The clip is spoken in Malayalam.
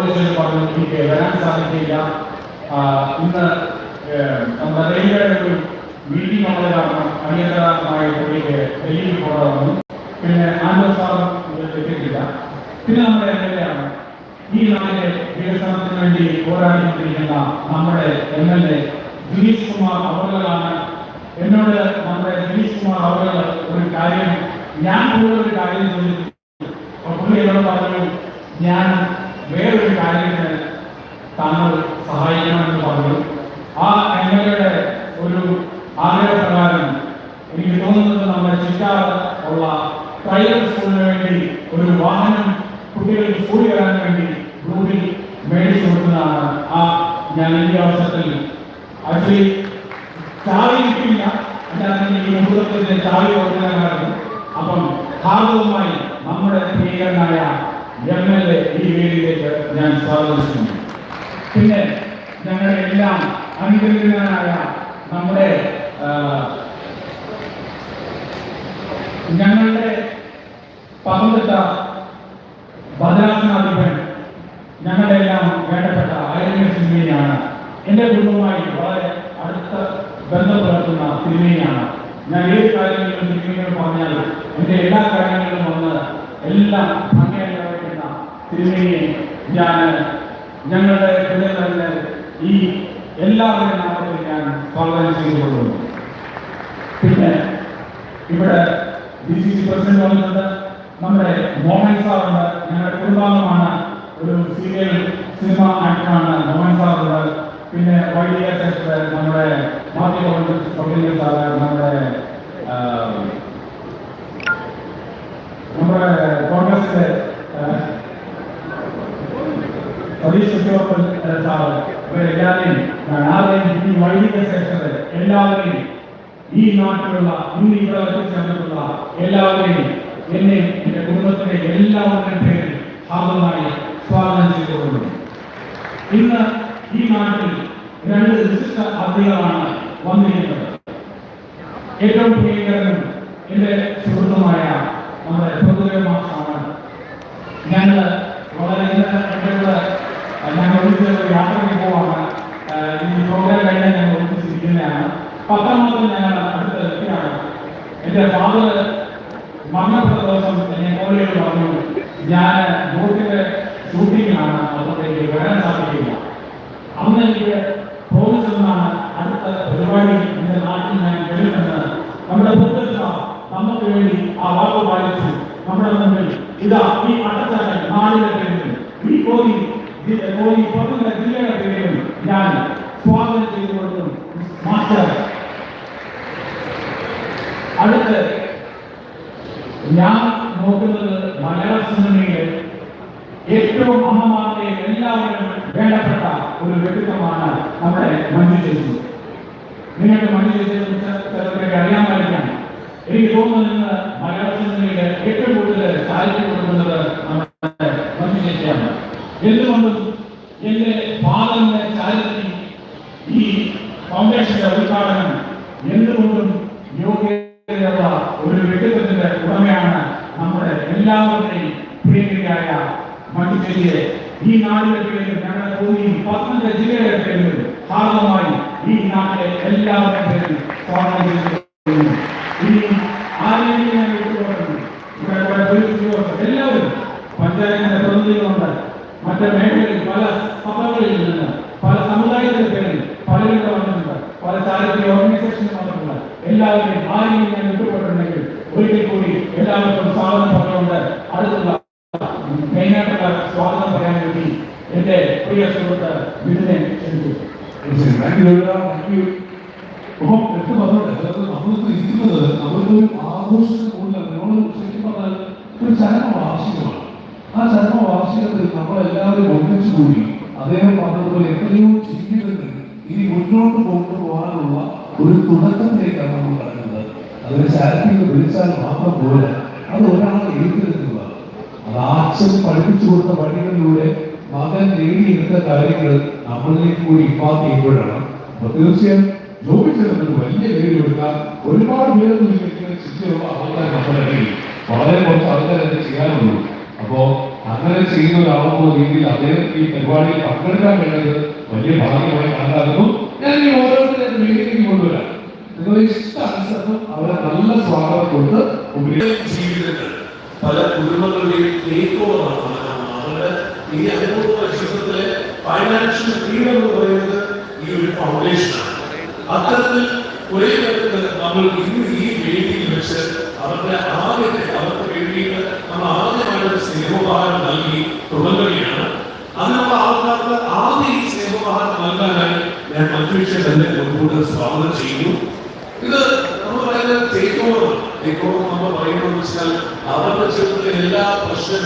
പോലീസിൽ പറഞ്ഞു എനിക്ക് വരാൻ സാധിക്കില്ല. ഇന്ന് നമ്മുടെ റെയിൽവേയുടെ ഒരു മീറ്റിംഗ് ഉള്ളത് കാരണം അടിയന്തരമായ പുള്ളിക്ക് ഡൽഹിയിൽ പോകാൻ വന്നു. പിന്നെ ആൻഡ്രോ സാറും എത്തിയിട്ടില്ല പിന്നെ നമ്മുടെ എം എൽ എ ആണ് ഈ നാട്ടിലെ വികസനത്തിന് വേണ്ടി പോരാടിക്കൊണ്ടിരിക്കുന്ന നമ്മുടെ M L A Dineesh Kumar അവറുകളാണ്. എന്നോട് നമ്മുടെ ദിനീഷ് കുമാർ അവറുകൾ ഒരു കാര്യം ഞാൻ കൂടുതൽ ഒരു കാര്യം ചോദിച്ചു അപ്പോൾ പുള്ളി എന്നോട് പറഞ്ഞു ഞാൻ വേറൊരു കാര്യത്തിന് താങ്കൾ സഹായിക്കണമെന്ന് പറഞ്ഞു. ആ എം എൽ എയുടെ ഒരു ആഗ്രഹപ്രകാരം എനിക്ക് തോന്നുന്നത് നമ്മുടെ ചിറ്റാറ് ഉള്ള പ്രൈവറ്റ് സ്കൂളിന് വേണ്ടി ഒരു വാഹനം കുട്ടികൾക്ക് സ്കൂളിൽ വരാൻ വേണ്ടി ഗ്രൂപ്പിൽ മേടിച്ചു കൊടുക്കുന്നതാണ്. ആ ഞാൻ ഈ അവസരത്തിൽ ആക്ച്വലി ചാവി കിട്ടില്ല ഈ ചാവി കൊടുക്കാനായിരുന്നു. അപ്പം ഭാഗവുമായി നമ്മുടെ പ്രിയനായ എം എൽ എ ഈ വേദിയിലേക്ക് ഞാൻ സ്വാഗതം ചെയ്യുന്നു. പിന്നെ ഞങ്ങളുടെ എല്ലാം അനുഗ്രഹീതനായ നമ്മുടെ ഞങ്ങളുടെ പങ്കെടുത്ത ഭദ്രാസനാധിപൻ ഞങ്ങളുടെ എല്ലാം വേണ്ടപ്പെട്ട ആയിരം സിനിമയാണ് എന്റെ കുടുംബവുമായി വളരെ അടുത്ത ബന്ധം പുലർത്തുന്ന സിനിമയാണ് ഞാൻ ഏത് കാര്യങ്ങളിലും സിനിമകൾ പറഞ്ഞാൽ എന്റെ എല്ലാ കാര്യങ്ങളിലും വന്ന് എല്ലാം ഭംഗിയായി നിർവഹിക്കുന്ന സിനിമയെ ഞാൻ ഞങ്ങളുടെ ഹൃദയത്തിൽ ഈ എല്ലാവരുടെയും നാമത്തിൽ ഞാൻ സ്വാഗതം ചെയ്തുകൊള്ളുന്നു. പിന്നെ ഇവിടെ ഡി സി സി പ്രസിഡന്റ് വന്നിട്ടുണ്ട്. നമ്മുടെ മോഹൻ സാറുണ്ട്. ഞങ്ങളുടെ കുടുംബാംഗമാണ്. ഒരു സീരിയൽ സിനിമ ആക്ടറാണ് മോഹൻ സാറുണ്ട് പിന്നെ വൈദ്യ സെക്രട്ടറി നമ്മുടെ മാത്യു പബ്ലിക് സാറ് നമ്മുടെ ആ, നമ്മുടെ കോൺഗ്രസിലെ ആ, ഉദ്യോഗസ്ഥൻ എല്ലാവരെയും ഇവരെല്ലാവരെയും ഞാൻ ആരെയും ഈ വൈദിക സെക്ടർ എല്ലാവരെയും ഈ നാട്ടിലുള്ള ഇന്ന് ഇവിടെ ചേർന്നിട്ടുള്ള എല്ലാവരെയും എന്നെ എന്റെ കുടുംബത്തിലെ എല്ലാവരുടെയും പേരിൽ ഭാഗമായി സ്വാഗതം ചെയ്തുകൊള്ളുന്നു. ഇന്ന് ഈ നാട്ടിൽ രണ്ട് വിശിഷ്ട അതിഥികളാണ് വന്നിരിക്കുന്നത്. ഏറ്റവും പ്രിയങ്കരനും എന്റെ സുഹൃത്തുമായ നമ്മുടെ പൊതുവെ മാഷാണ് ഞങ്ങൾ വളരെ ഞങ്ങൾ ഒരുമിച്ച് ഒരു യാത്രയ്ക്ക് പോവാണ്. ഈ പ്രോഗ്രാം കഴിഞ്ഞാൽ ഞങ്ങൾ ഒരുമിച്ചിരിക്കുന്നതാണ് പത്താമത് ഞാൻ അടുത്ത വ്യക്തിയാണ് എന്റെ ഫാദർ മരണപ്പെട്ട ദിവസം എന്നെ കോളിയോട് പറഞ്ഞു ഞാൻ ബോട്ടിന്റെ ഷൂട്ടിങ്ങിനാണ് അതുകൊണ്ട് എനിക്ക് വരാൻ സാധിക്കില്ല. അന്ന് എനിക്ക് പ്രോമിസ് അടുത്ത പരിപാടി എന്റെ നാട്ടിൽ ഞാൻ വരുമെന്ന് നമ്മുടെ പുത്രൻ സാർ നമുക്ക് വേണ്ടി ആ വാക്ക് പാലിച്ചു നമ്മുടെ മുന്നിൽ ഇതാ ഈ അട്ടച്ചാട്ടൻ നാടിന്റെ പേരിൽ ഈ കോരി ജി- കോരി പത്തനംതിട്ട ജില്ലയുടെ പേരിൽ ഞാൻ സ്വാഗതം ചെയ്തുകൊള്ളുന്നു മാസ്റ്റർ. അടുത്ത് ഞാൻ നോക്കുന്നത് മലയാള സിനിമയിലെ ഏറ്റവും അമ്മമാരുടെ എല്ലാവരും വേണ്ടപ്പെട്ട ഒരു വ്യക്തിത്വമാണ് നമ്മുടെ മഞ്ജു ചേച്ചി. നിങ്ങൾക്ക് മഞ്ജു ചേച്ചിയെ കുറിച്ച് ചിലർക്ക് അറിയാമായിരിക്കാം. എനിക്ക് തോന്നുന്നത് മലയാള സിനിമയിലെ ഏറ്റവും കൂടുതൽ താല്പര്യം കൊടുക്കുന്നത് നമ്മുടെ മഞ്ജു ചേച്ചിയാണ്. എന്തുകൊണ്ടും എന്റെ ഈ ഫൗണ്ടേഷന്റെ ഉദ്ഘാടനം എന്തുകൊണ്ടും യോഗ്യതയുള്ള ഒരു വ്യക്തിത്വത്തിന്റെ ഉടമയാണ് നമ്മുടെ എല്ലാവരുടെയും പ്രിയങ്കരിയായ മഞ്ജുചേരിയെ ഈ നാടിന്റെ പേരിൽ ഞങ്ങളുടെ ഭൂമി പത്തനംതിട്ട ജില്ലയുടെ പേരിൽ ഭാഗമായി ഈ നാട്ടിലെ എല്ലാവരുടെ പേരിൽ സ്വാഗതം ചെയ്യുന്നു. ഇനി ആരെങ്കിലും എല്ലാവരും പഞ്ചായത്തിന്റെ പ്രതിനിധികളുണ്ട്. മറ്റ് മേഖലയിൽ പല സഭകളിൽ നിന്ന് പല സമുദായത്തിന്റെ പേരിൽ പലരും ഇവിടെ വന്നിട്ടുണ്ട് പല ചാരിറ്റി മാത്രമല്ല എല്ലാവരെയും ആരെയും ഞാൻ വിട്ടുപോയിട്ടുണ്ടെങ്കിൽ ഒരിക്കൽ കൂടി എല്ലാവർക്കും സ്വാഗതം പറഞ്ഞുകൊണ്ട് അടുത്തുള്ള മെയിനായിട്ടുള്ള സ്വാഗതം പറയാൻ വേണ്ടി എന്റെ പ്രിയ സുഹൃത്ത് ബിരുദനെ ക്ഷണിച്ചു അപ്പം എടുത്ത് പറഞ്ഞോട്ടെ അതായത് നമ്മളിപ്പോ ഇരിക്കുന്നത് നമ്മളിപ്പോ ഒരു ആഘോഷത്തിന് കൂടുതലാണ് നമ്മൾ ശരിക്കും പറഞ്ഞാൽ ഒരു ചരമവാർഷികമാണ് ആ ചരമവാർഷികത്തിൽ നമ്മളെല്ലാവരും ഒന്നിച്ചു കൂടി അദ്ദേഹം പറഞ്ഞതുപോലെ എത്രയോ ജീവിതങ്ങൾ ഇനി മുന്നോട്ട് കൊണ്ടുപോകാനുള്ള ഒരു തുടക്കത്തിലേക്കാണ് നമ്മൾ പറയുന്നത്. അതൊരു ചാരിറ്റി വിളിച്ചാൽ മാത്രം പോരാ. അത് ഒരാളെ ഏറ്റെടുക്കുന്നതാണ് അത് അച്ഛൻ പഠിപ്പിച്ചു കൊടുത്ത വഴികളിലൂടെ മകൻ നേടിയെടുത്ത കാര്യങ്ങൾ നമ്മളിലേക്ക് കൂടി ഇമ്പാക്ട് അപ്പൊ തീർച്ചയായും വലിയ പേര് ഒരുപാട് പേരൊന്നും ചിന്തയുള്ള ആൾക്കാർ വളരെ കുറച്ച് ചെയ്യാനുള്ളൂ. അപ്പോ അങ്ങനെ ചെയ്യുന്ന ഒരാളെന്നുള്ള രീതിയിൽ അദ്ദേഹം ഈ പരിപാടിയിൽ പങ്കെടുക്കാൻ വേണ്ടത് വലിയ ഭാഗ്യമായി കണക്കാക്കുന്നു. ഞാൻ ഈ ഓരോരുത്തരെ വീട്ടിലേക്ക് കൊണ്ടുവരാം. നിങ്ങളുടെ ഇഷ്ടാനുസരണം അവരെ നല്ല സ്വാഗതം കൊടുത്ത് ജീവിതങ്ങൾ. പല കുടുംബങ്ങളുടെയും ടേക്ക് ഓവറാണ് അവരുടെ ഈ അനുഭവ ജീവിതത്തിലെ ഫൈനാൻഷ്യൽ ഫ്രീഡം എന്ന് പറയുന്നത് ഈ ഒരു ഫൗണ്ടേഷനാണ് അത്തരത്തിൽ ഒരേ പേർക്ക് നമ്മൾ ഇന്ന് ഈ വേദിയിൽ വെച്ച് അവരുടെ ആദ്യത്തെ അവർക്ക് വേണ്ടിയിട്ട് നമ്മൾ ആദ്യമായിട്ട് സ്നേഹോപഹാരം നൽകി തുടങ്ങുകയാണ്. അതിനുള്ള ആൾക്കാർക്ക് ആദ്യം ഈ സ്നേഹോപഹാരം നൽകാനായി ഞാൻ മഞ്ജുഷ തന്നെ മുൻകൂട്ട് സ്വാഗതം ചെയ്യുന്നു. ഇത് നമ്മൾ പറയുന്നത് ടേക്ക് നമ്മൾ പറയുന്നത് വെച്ചാൽ അവരുടെ ജീവിതത്തിലെ എല്ലാ പ്രശ്നങ്ങളും